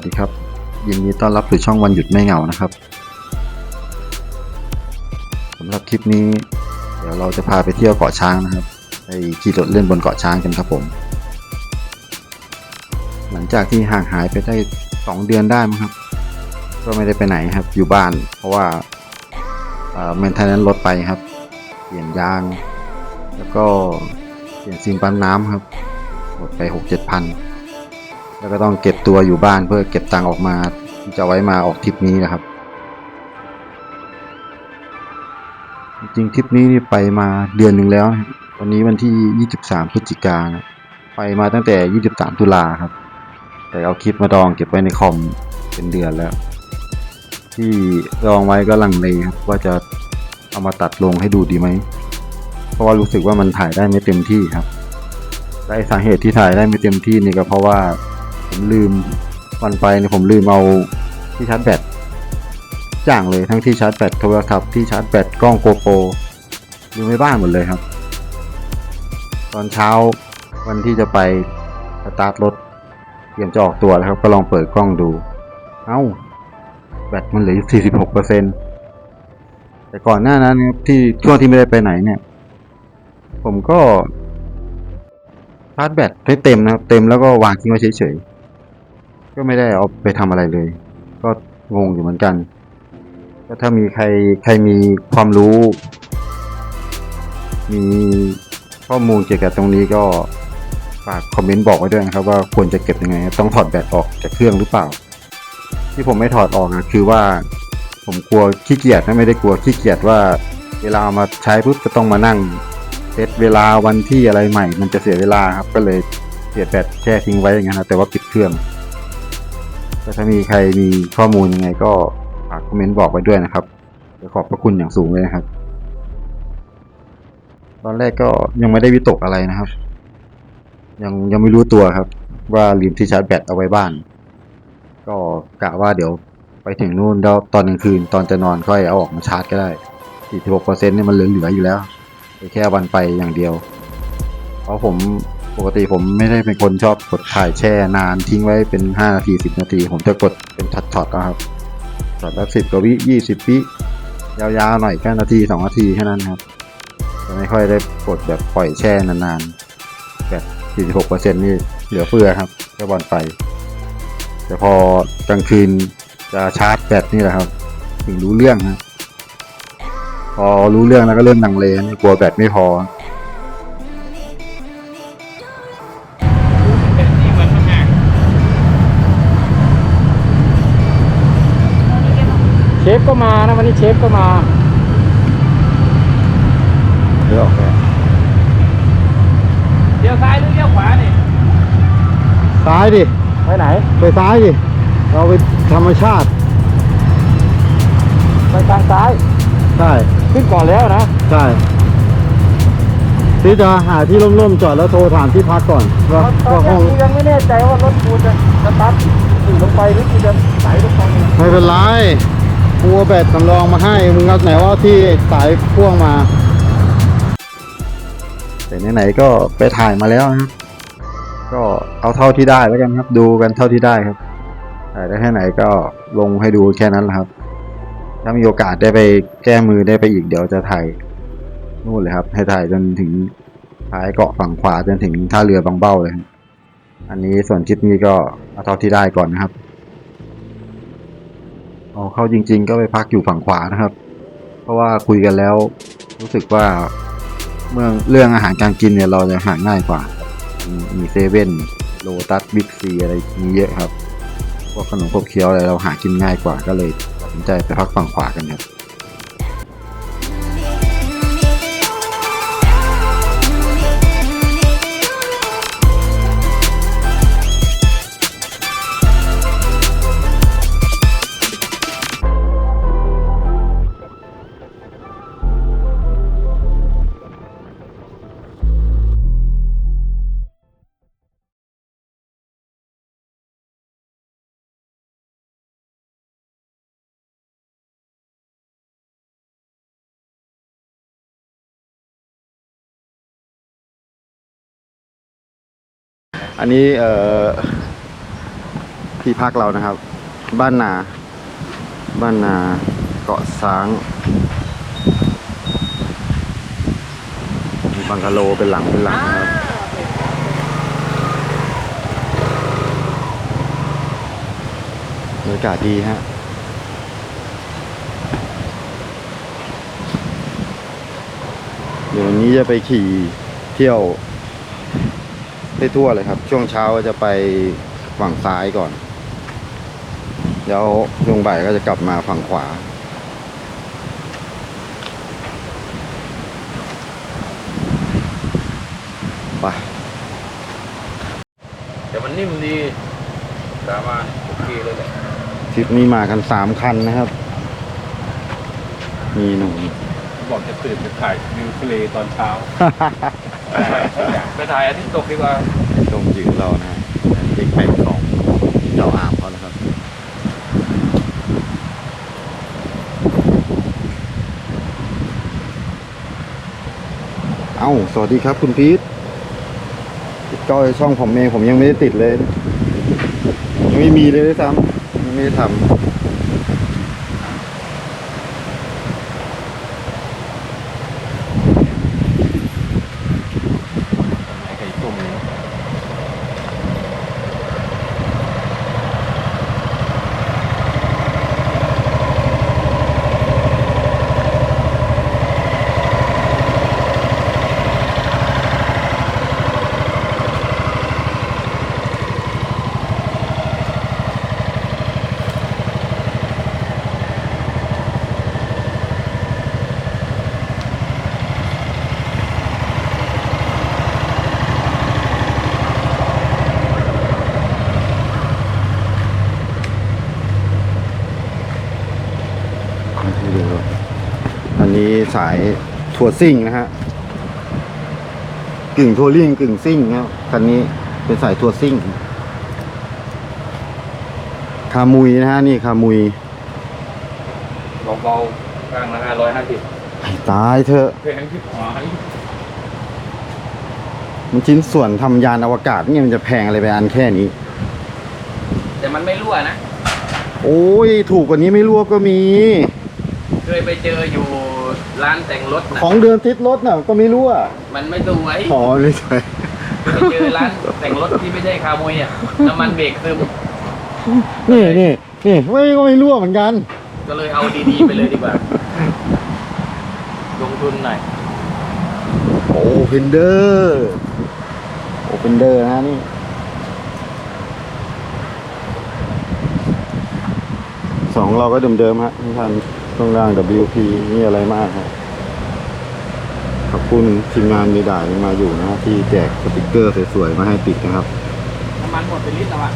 สวัสดีครับ ยินดีต้อนรับสู่ช่องวันหยุดไม่เหงานะครับสำหรับคลิปนี้ เดี๋ยวเราจะพาไปเที่ยวเกาะช้างนะครับไปขี่รถเล่นบนเกาะช้างกันครับผม หลังจากที่ห่างหายไปได้สองเดือนได้มั้งครับ ก็ไม่ได้ไปไหนครับอยู่บ้าน เพราะว่าเมนเทนนั้นรถไปครับ เปลี่ยนยาง แล้วก็เปลี่ยนซิมปั๊มน้ำครับหมดไปหกเจ็ดพัน แล้วก็ต้องเก็บตัวอยู่บ้านเพื่อเก็บตังค์ออกมาที่จะไว้มาออกทริปนี้นะครับ จริงทริปนี้นี่ไปมาเดือนหนึ่งแล้วนะวันนี้วันที่ 23 พฤศจิกายนไปมาตั้งแต่ 23 ตุลาครับ แต่เอาคลิปมาดองเก็บไว้ในคอมเป็นเดือนแล้ว ที่ดองไว้ก็ลังเลครับว่าจะเอามาตัดลงให้ดูดีไหม เพราะว่ารู้สึกว่ามันถ่ายได้ไม่เต็มที่ครับได้สาเหตุที่ถ่ายได้ไม่เต็มที่นี่ก็เพราะว่า ผมลืมวันไปเนี่ยผมลืมเอาที่ชาร์จแบตจ่างเลยทั้งที่ชาร์จแบตโทรศัพท์ที่ชาร์จแบตกล้องโกโปรลืมไว้บ้านหมดเลยครับ ตอนเช้าวันที่จะไปสตาร์ทรถเตรียมจะออกตัวแล้วครับ ก็ลองเปิดกล้องดู เอ้า แบตมันเหลืออยู่ 46เปอร์เซ็นแต่ก่อนหน้านั้นครับที่ช่วงที่ไม่ได้ไปไหนเนี่ย ผมก็ชาร์จแบตให้เต็มนะครับ เต็มแล้วก็วางทิ้งไว้เฉยๆ ก็ไม่ได้เอาไปทำอะไรเลย ก็งงอยู่เหมือนกันก็ถ้ามีใครใครมีความรู้ มีข้อมูลเกี่ยวกับตรงนี้ก็ฝากคอมเมนต์บอกไว้ด้วยนะครับว่าควรจะเก็บยังไง ต้องถอดแบตออกจากเครื่องหรือเปล่า ที่ผมไม่ถอดออกนะคือว่า ผมกลัวขี้เกียจนะไม่ได้กลัวขี้เกียจว่า เวลาเอามาใช้ปุ๊บจะต้องมานั่งเซตเวลาวันที่อะไรใหม่ มันจะเสียเวลาครับก็เลยเสียแบตแช่ทิ้งไว้อย่างนั้นนะแต่ว่าปิดเครื่อง ถ้ามีใครมีข้อมูลยังไงก็ฝากคอมเมนต์บอกไว้ด้วยนะครับจะขอบพระคุณอย่างสูงเลยนะครับ ตอนแรกก็ยังไม่ได้วิตกอะไรนะครับ ยังยังไม่รู้ตัวครับ ว่าลืมที่ชาร์จแบตเอาไว้บ้าน ก็กะว่าเดี๋ยวไปถึงนู่นแล้วตอนกลางคืนตอนจะนอนค่อยเอาออกมาชาร์จก็ได้ 46%เนี่ยมันเหลือๆอยู่แล้วแค่วันไปอย่างเดียว เพราะผม ปกติผมไม่ได้เป็นคนชอบกดถ่ายแช่นานทิ้งไว้เป็นห้านาทีสิบนาที ผมจะกดเป็นช็อตๆนะครับช็อตละสิบกว่าวิยี่สิบวิยาวๆหน่อยแค่นาทีสองนาทีแค่นั้นครับจะไม่ค่อยได้กดแบบปล่อยแช่นานๆ แบบสี่สิบหกเปอร์เซ็นนี่เหลือเฟือครับแค่วันไป แต่พอกลางคืนจะชาร์จแบตนี่แหละครับ ถึงรู้เรื่องนะพอรู้เรื่องแล้วก็เริ่มลังเลนกลัวแบตไม่พอ เชฟก็มานะวันนี้เชฟก็มาเดี๋ยวออกไปเลี้ยวซ้ายหรือเลี้ยวขวานี่ซ้ายดิไปไหน ไปซ้ายดิเราไปธรรมชาติ ไปทางซ้าย ใช่ขึ้นก่อนแล้วนะ ใช่ที่จะหาที่ร่มๆจอดแล้วโทรถามที่พักก่อนว่าตอว่านห้นี้องกูยังไม่แน่ใจว่ารถกูจะสตาร์ทขี่ลงไปหรือกูจะไหลลงไปไม่เป็นไร กูแบตสำรองมาให้ มึงเอาไหนว่าที่สายพ่วงมา แต่ไหนๆก็ไปถ่ายมาแล้วนะครับก็เอาเท่าที่ได้แล้วกันครับ ดูกันเท่าที่ได้ครับถ่ายได้แค่ไหนก็ลงให้ดูแค่นั้นแหละครับ ถ้ามีโอกาสได้ไปแก้มือได้ไปอีกเดี๋ยวจะถ่ายนู่นเลยครับ ให้ถ่ายจนถึงท้ายเกาะฝั่งขวาจนถึงท่าเรือบางเบ้าเลย อันนี้ส่วนคลิปนี้ก็เอาเท่าที่ได้ก่อนนะครับ เอาเข้าจริง ๆ ก็ไปพักอยู่ฝั่งขวานะครับ เพราะว่าคุยกันแล้วรู้สึกว่าเมืองเรื่องอาหารการกินเนี่ยเราจะหาง่ายกว่า มีมีเซเว่นโลตัสบิ๊กซีอะไรมีเยอะครับพวกขนมขบเคี้ยวอะไรเราหากินง่ายกว่าก็เลยตัดสินใจไปพักฝั่งขวากันครับ อันนี้เอ่อที่พักเรานะครับ บ้านนา บ้านนาเกาะช้างบังกะโลเป็นหลังเป็นหลังครับบรรยากาศดีฮะเดี๋ยววันนี้จะไปขี่เที่ยว ให้ทั่วเลยครับ ช่วงเช้าจะไปฝั่งซ้ายก่อนแล้วช่วงบ่ายก็จะกลับมาฝั่งขวา ไป แต่มันนิ่มดีสามารถโอเคเลยแหละทริปนี้มากันสามคันนะครับ มีหนุ่มบอกจะตื่นไปถ่ายวิวทะเลตอนเช้า ไปถ่ายอาทิตย์ตกดีกว่าชมจืดเรานะฮะเด็กแปลงของเจ้าอามเขานะครับ เอ้า สวัสดีครับคุณพีทติดต่อช่องผมเองผมยังไม่ได้ติดเลย ยังไม่มีเลยด้วยซ้ำยังไม่ได้ทไอ้ไข่ต้มนี่ำให้ดูอันนี้ สายทัวร์ซิ่งนะฮะกึ่งทัวริ่งกึ่งซิ่งครับคันนี้เป็นสายทัวร์ซิ่งคามุยนะฮะนี่คามุยเบาๆกลางราคาร้อยห้าสิบให้ตายเถอะแพงที่หายมันชิ้นส่วนทำยานอวกาศเนี่ยมันจะแพงอะไรไปอันแค่นี้ แต่มันไม่รั่วนะ โอ้ย ถูกกว่านี้ไม่รั่วก็มี เคยไปเจออยู่ ร้านแต่งรถนะของเดินติดรถน่ะก็ไม่รั่วมันไม่สวยอ๋อไม่ใช่ไปเจอร้านแต่งรถที่ไม่ใช่คาโมยอะน้ำมันเบรกซึมนี่นี่นี่ไม่ก็ไม่รั่วเหมือนกัน ก็เลยเอาดีๆไปเลยดีกว่า ลงทุนหน่อยโอ้เพนเดอร์โอ้เพนเดอร์นะนี่สองเราก็เดิมๆฮะทุกท่าน ข้างล่าง WP นี่อะไรมากครับขอบคุณทีมงานมีด่ายมาอยู่นะฮะที่แจกสติกเกอร์สวยๆมาให้ติดนะครับ น้ำมันหมดเป็นลิตรแล้วอะ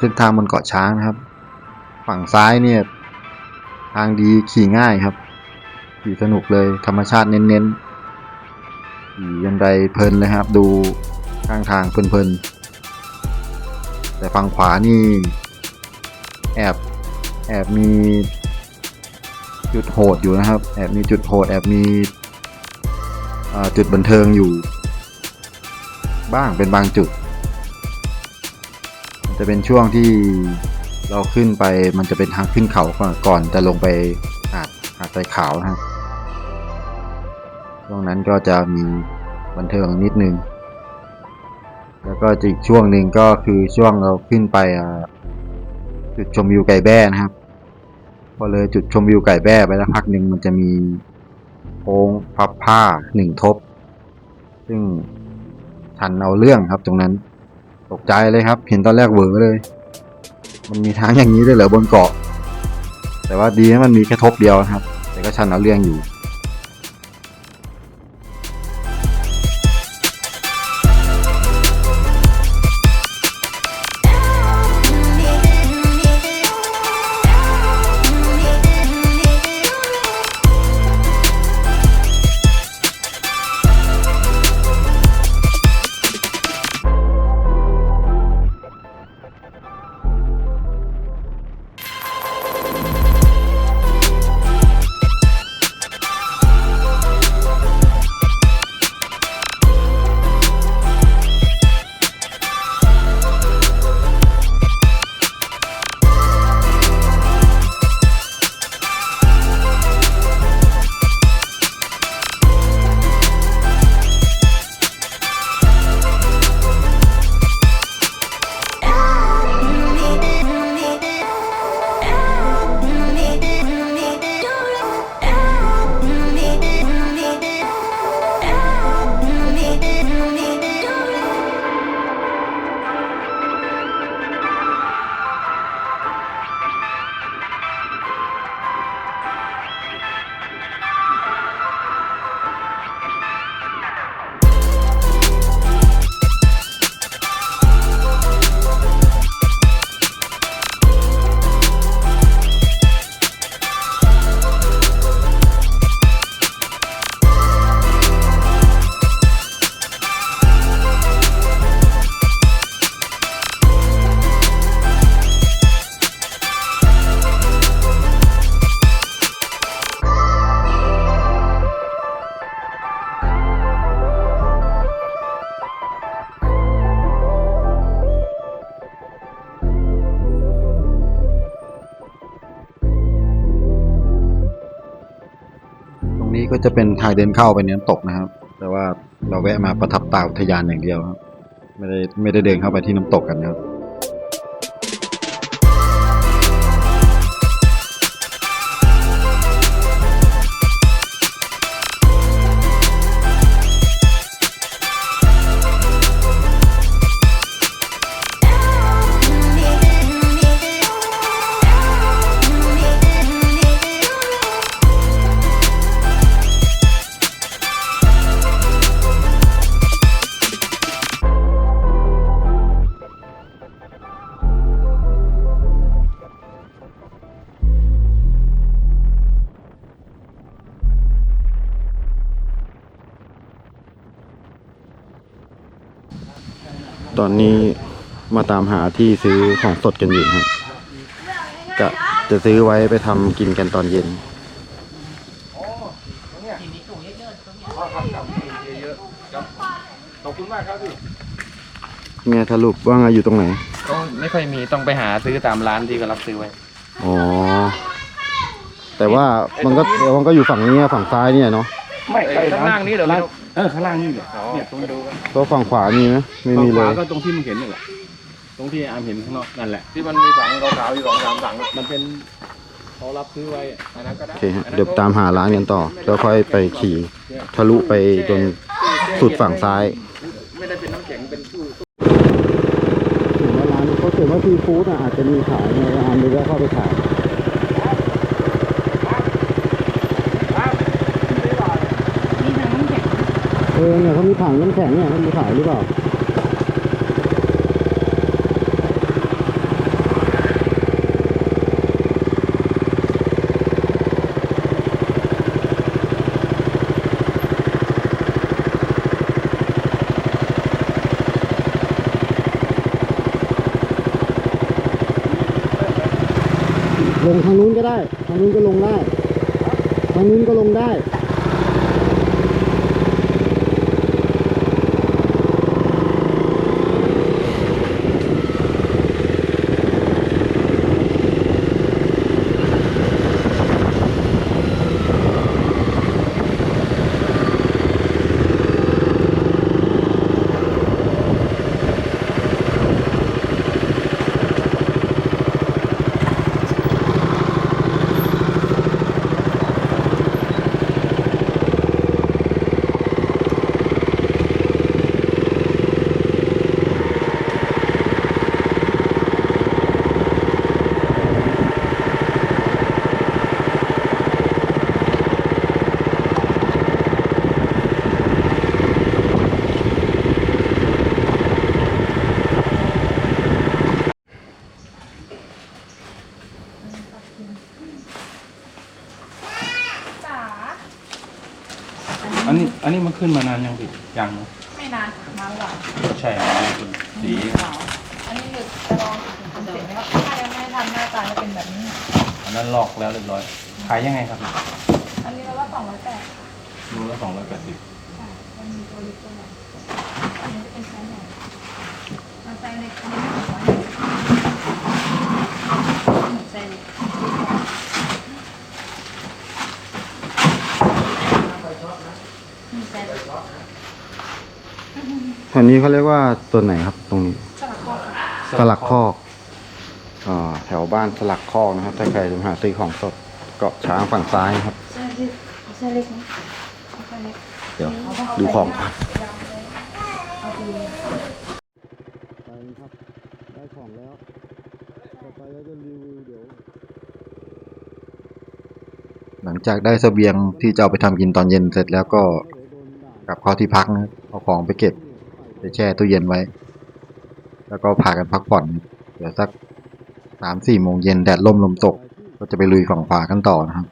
เส้นทางบนเกาะช้างนะครับ ฝั่งซ้ายเนี่ยทางดีขี่ง่ายครับ ขี่สนุกเลยธรรมชาติเน้นๆขี่ยันไดเพลินเลยครับ ดูข้างทางเพลินๆแต่ฝั่งขวานี่ แอบแอบมีจุดโหดอยู่นะครับ แอบมีจุดโหด แอบมีจุดบันเทิงอยู่ บ้างเป็นบางจุด จะเป็นช่วงที่เราขึ้นไปมันจะเป็นทางขึ้นเขาก่อนก่อนจะลงไปหาดหาดทรายขาวนะครับช่วงนั้นก็จะมีบันเทิงนิดนึง แล้วก็อีกช่วงหนึ่งก็คือช่วงเราขึ้นไปจุดชมวิวไก่แบ้นะครับ พอเลยจุดชมวิวไก่แบ้ไปแล้วพักหนึ่งมันจะมีโค้งพับผ้าหนึ่งทบ ซึ่งชันเอาเรื่องครับตรงนั้น ตกใจเลยครับ เห็นตอนแรกเวอเลย มันมีทางอย่างนี้ด้วยเหรอบนเกาะ แต่ว่าดีนะมันมีแค่ทบเดียวนะครับ แต่ก็ชันเอาเรื่องอยู่ ทางเดินเข้าไปในน้ำตกนะครับ แต่ว่าเราแวะมาประทับตาอุทยานอย่างเดียวครับ ไม่ได้ไม่ได้เดินเข้าไปที่น้ำตกกันนะครับ ตอนนี้มาตามหาที่ซื้อของสดกันอยู่ครับจะจะซื้อไว้ไปทำกินกันตอนเย็น ขอบคุณมากครับพี่ไงสรุปว่าไงอยู่ตรงไหน ก็ไม่ค่อยมีต้องไปหาซื้อตามร้านที่เขารับซื้อไว้ อ๋อ แต่ว่ามันก็มันก็อยู่ฝั่งนี้อะฝั่งซ้ายเนี่ยเนาะ ไม่ไอ้ข้างล่างนี้เดี๋ยวเรา เออข้างล่างนี่เนี่ยเนี่ยตรงมาดูกันตัวฝั่งขวามีไหมไม่มีเลยขวาก็ตรงที่มึงเห็นนี่แหละตรงที่อามเห็นข้างนอกนั่นแหละ ที่มันมีถังขาวๆอยู่สองสามถังมันเป็นเขารับซื้อไว้อันนั้นก็ได้โอเคฮะเดี๋ยวตามหาร้านกันต่อ แล้วค่อยไปขี่ทะลุไปจนสุดฝั่งซ้าย ไม่ได้เป็นน้ำแข็งเป็นตู้ ถึงว่าร้านเขาเขียนว่าซีฟู้ดอาจจะมีขายในร้านเลยก็เข้าไปขาย มีทั้งน้ำแข็ง เออเนี่ยเขามีถังน้ำแข็งเนี่ยเขามีขายหรือเปล่าลงทางนู้นก็ได้ ทางนู้นก็ลงได้ ทางนู้นก็ลงได้ อันนี้อันนี้มันขึ้นมานานยังพี่ยังนะไม่นานมาหวานใช่ครับนี่คุณสีอันนี้คือจะลองเสร็จแล้วถ้ายังไม่ได้ทำหน้าตาจะเป็นแบบนี้ อันนั้นลอกแล้วเรียบร้อยขายยังไงครับอันนี้เราว่าสองร้อยแปดรูละสองร้อยแปดสิบค่ะมันมีตัวเล็กตัวใหญ่อันนี้จะเป็นไซส์ใหญ่มันไซส์เล็กอันนี้ไม่ถึงร้อยหนึ่งไซส์เล็ก มีไซส์เล็กแถวนี้เขาเรียกว่าตัวไหนครับตรงนี้ สลักคอค่ะสลักคอกอ่าแถวบ้านสลักคอกนะครับ ถ้าใครจะมาหาซื้อของสดเกาะช้างฝั่งซ้ายนะครับไซส์เล็กไซส์เล็กนะไซส์เล็กเดี๋ยวดูของก่อนเอาไปเลยไปครับ ได้ของแล้วต่อไปเราจะรีวิวเดี๋ยว หลังจากได้เสบียงที่จะเอาไปทำกินตอนเย็นเสร็จแล้วก็ กลับเข้าที่พักนะเอาของไปเก็บไปแช่ตู้เย็นไว้ แล้วก็พากันพักผ่อน เดี๋ยวสักสามสี่โมงเย็นแดดล่มลมตก ก็จะไปลุยฝั่งขวากันต่อนะครับ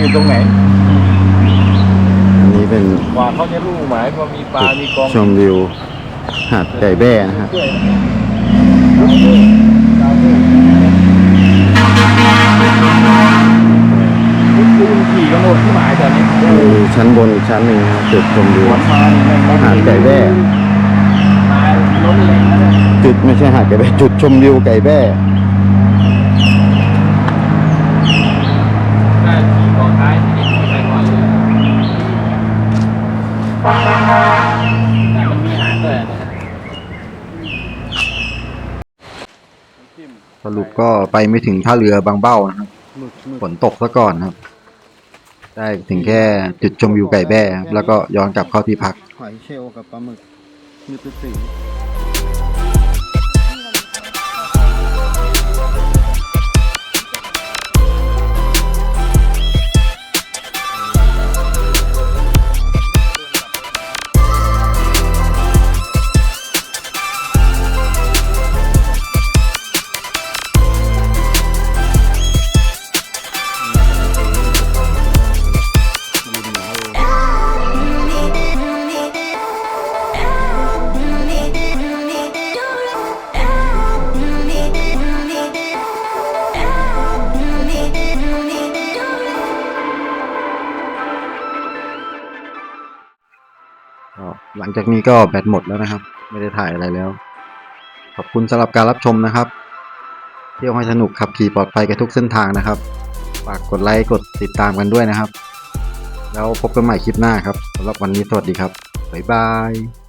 อยู่ตรงไหนอันนี้เป็นกว่าเขาจะรู้หมายว่ามีปลา มีกองชมวิวหาดไก่แบ้นะฮะด้วยดาวเดอร์ดาวเดอร์นี่คือขี่กันหมดที่หมายตอนนี้มีชั้นบนอีกชั้นหนึ่งนะครับจุดชมวิววันมานี่แม่งไม่หาดไก่แบ้ตายล้นเลยนะเนี่ยจุดไม่ใช่หาดไก่แบ้จุดชมวิวไก่แบ้ สรุปก็ไปไม่ถึงท่าเรือบางเบ้านะครับฝนตกซะก่อนครับ ได้ถึงแค่จุดชมวิวไก่แบ้ครับแล้วก็ย้อนกลับเข้าที่พัก หอยเชลล์กับปลาหมึกมีตัวสีก็หลัง จากนี้ก็แบตหมดแล้วนะครับ ไม่ได้ถ่ายอะไรแล้ว ขอบคุณสำหรับการรับชมนะครับ เที่ยวให้สนุกขับขี่ปลอดภัยกับทุกเส้นทางนะครับ ฝากกดไลค์กดติดตามกันด้วยนะครับ แล้วพบกันใหม่คลิปหน้าครับสำหรับวันนี้สวัสดีครับบ๊ายบาย